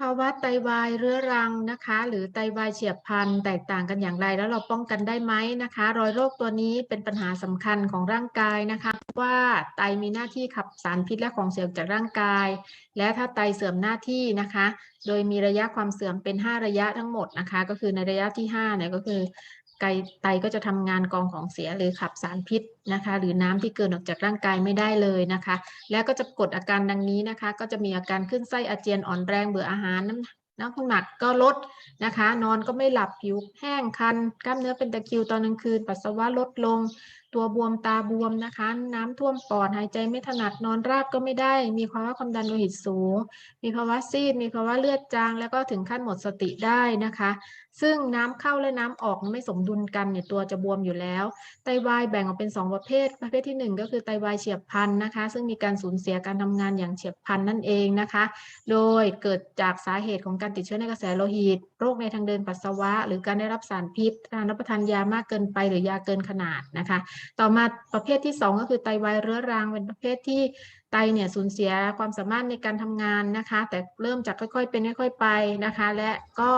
ภาวะไตวายเรื้อรังนะคะ หรือไตวายเฉียบพลันแตกต่างกันอย่างไร แล้วเราป้องกันได้ไหมนะคะ รอยโรคตัวนี้เป็นปัญหาสำคัญของร่างกายนะคะว่าไตมีหน้าที่ขับสารพิษและของเสียออกจากร่างกาย และถ้าไตเสื่อมหน้าที่นะคะ โดยมีระยะความเสื่อมเป็น 5 ระยะทั้งหมดนะคะ ก็คือในระยะที่5เนี่ยก็คือ ไตก็จะทำงานกองของเสียหรือขับสารพิษนะคะ หรือน้ำที่เกินออกจากร่างกายไม่ได้เลยนะคะ แล้วก็จะกดอาการดังนี้นะคะ ก็จะมีอาการขึ้นไส้อาเจียนอ่อนแรงเบื่ออาหารน้ำน้ำหนักก็ลดนะคะ นอนก็ไม่หลับผิวแห้งคัน กล้ามเนื้อเป็นตะคริวตอนกลางคืน ปัสสาวะลดลง ตัวบวมตาบวมนะคะ น้ำท่วมปอดหายใจไม่ถนัดนอนราบก็ไม่ได้ มีภาวะความดันโลหิตสูง มีภาวะซีด มีภาวะเลือดจาง แล้วก็ถึงขั้นหมดสติได้นะคะ ซึ่งน้ำเข้าและน้ำออกไม่สมดุลกันเนี่ยตัวจะบวมอยู่แล้ว ไตวายแบ่งออกเป็น 2 ประเภท ประเภทที่ 1 ก็คือไตวายเฉียบพลันนะคะ ซึ่งมีการสูญเสียการทำงานอย่างเฉียบพลันนั่นเองนะคะ โดยเกิดจากสาเหตุของการติดเชื้อในกระแสโลหิต โรคในทางเดินปัสสาวะ หรือการได้รับสารพิษการรับประทานยามากเกินไปหรือยาเกินขนาดนะคะต่อมาประเภทที่ 2 ก็คือไตวายเรื้อรังเป็นประเภทที่ไตเนี่ยสูญเสียความสามารถในการทำงานนะคะ แต่เริ่มจากค่อยๆเป็นค่อยๆไปนะคะ และก็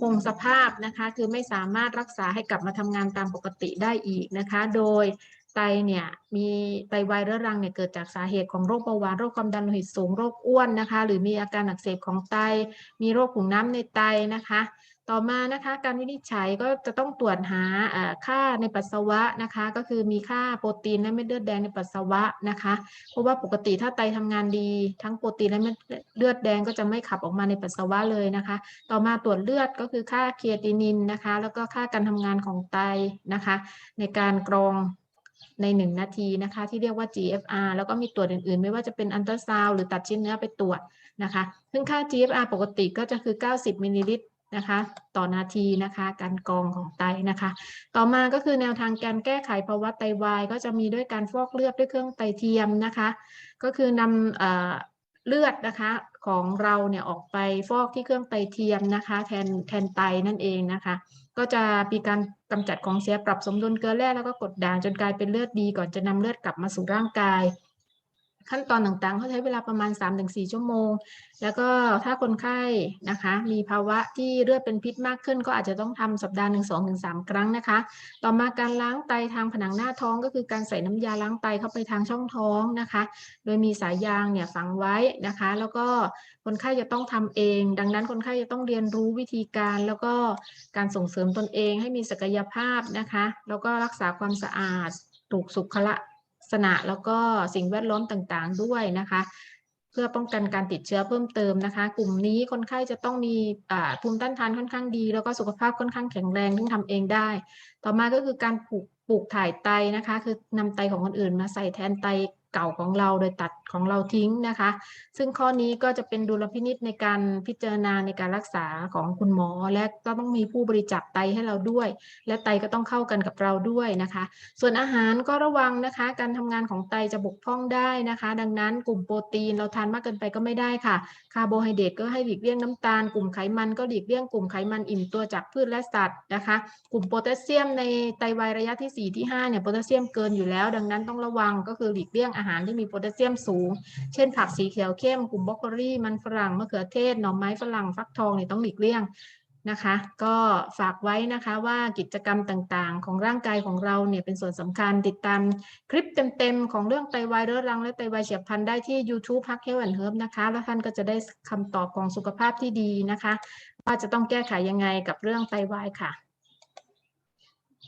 คงสภาพนะคะ คือไม่สามารถรักษาให้กลับมาทำงานตามปกติได้อีกนะคะ โดย ไตเนี่ยมีไตวายเรื้อรังเนี่ยเกิดจากสาเหตุของโรคเบาหวานโรคความดันโลหิตสูงโรคอ้วนนะคะ หรือมีอาการอักเสบของไต มีโรคขุ่นน้ำในไตนะคะ ต่อมานะคะการวินิจฉัยก็จะต้องตรวจหาค่าในปัสสาวะนะคะ ก็คือมีค่าโปรตีนและเม็ดเลือดแดงในปัสสาวะนะคะ เพราะว่าปกติถ้าไตทำงานดี ทั้งโปรตีนและเม็ดเลือดแดงก็จะไม่ขับออกมาในปัสสาวะเลยนะคะ ต่อมาตรวจเลือดก็คือค่าเคียตินินนะคะ แล้วก็ค่าการทำงานของไตนะคะ ในการกรอง ใน 1 นาทีนะคะที่เรียกว่า GFR แล้วก็มีตรวจอื่นๆ ไม่ว่าจะเป็นอันตราซาวหรือตัดชิ้นเนื้อไปตรวจนะคะซึ่งค่า GFR ปกติก็จะคือ 90 มิลลิลิตรนะคะต่อนาทีนะคะการกรองของไตนะคะ ต่อมาก็คือแนวทางการแก้ไขภาวะไตวาย ก็จะมีด้วยการฟอกเลือดด้วยเครื่องไตเทียมนะคะ ก็คือนำเลือดนะคะ ของเราเนี่ยออกไปฟอกที่เครื่องไตเทียมนะคะ แทนแทนไตนั่นเองนะคะ ก็จะมีการกำจัดของเสียปรับสมดุลเกลือแร่แล้วก็กดด่างจนกลายเป็นเลือดดีก่อนจะนำเลือดกลับมาสู่ร่างกาย ขั้นตอนต่างๆ เขาใช้เวลาประมาณ 3-4 ชั่วโมง แล้วก็ถ้าคนไข้นะคะ มีภาวะที่เลือดเป็นพิษมากขึ้น ก็อาจจะต้องทำสัปดาห์หนึ่งสองถึงสามครั้งนะคะ ต่อมาการล้างไตทางผนังหน้าท้อง ก็คือการใส่น้ำยาล้างไตเข้าไปทางช่องท้องนะคะ โดยมีสายยางเนี่ยฝังไว้นะคะ แล้วก็คนไข้จะต้องทำเอง ดังนั้นคนไข้จะต้องเรียนรู้วิธีการ แล้วก็การส่งเสริมตนเองให้มีศักยภาพนะคะ แล้วก็รักษาความสะอาดถูกสุขลัก ษณะแล้วก็สิ่งแวดล้อมต่างๆด้วยนะคะ เพื่อป้องกันการติดเชื้อเพิ่มเติมนะคะ กลุ่มนี้คนไข้จะต้องมีภูมิต้านทานค่อนข้างดี แล้วก็สุขภาพค่อนข้างแข็งแรงที่ทำเองได้ ต่อมาก็คือการปลูกปลูกถ่ายไตนะคะ คือนำไตของคนอื่นมาใส่แทนไต เก่าของเราโดยตัดของเราทิ้งนะคะ ซึ่งข้อนี้ก็จะเป็นดุลพินิษในการพิจารณาในการรักษาของคุณหมอ และก็ต้องมีผู้บริจาคไตให้เราด้วย และไตก็ต้องเข้ากันกับเราด้วยนะคะ ส่วนอาหารก็ระวังนะคะ การทำงานของไตจะบกพร่องได้นะคะ ดังนั้นกลุ่มโปรตีนเราทานมากเกินไปก็ไม่ได้ค่ะ คาร์โบไฮเดรตก็ให้หลีกเลี่ยงน้ำตาล กลุ่มไขมันก็หลีกเลี่ยงกลุ่มไขมันอิ่มตัวจากพืชและสัตว์นะคะ กลุ่มโพแทสเซียมในไตวายระยะที่ 4 ที่5เนี่ยโพแทสเซียมเกินอยู่แล้ว ดังนั้นต้องระวังก็คือหลีกเลี่ยงอาหารที่มีโพแทสเซียมสูง เช่น ผักสีเขียวเข้มกลุ่มบรอกโคลีมันฝรั่งมะเขือเทศหน่อไม้ฝรั่งฟักทองเนี่ยต้องหลีกเลี่ยงนะคะ ก็ฝากไว้นะคะว่ากิจกรรมต่างๆ ของร่างกายของเราเนี่ยเป็นส่วนสำคัญติดตามคลิปเต็มๆ ของเรื่องไตวายเรื้อรังและไตวายเฉียบพลันได้ที่ YouTube พักเฮลแอนเฮิร์บนะคะ แล้วท่านก็จะได้คำตอบของสุขภาพที่ดีนะคะ ว่าจะต้องแก้ไขยังไงกับเรื่องไตวายค่ะ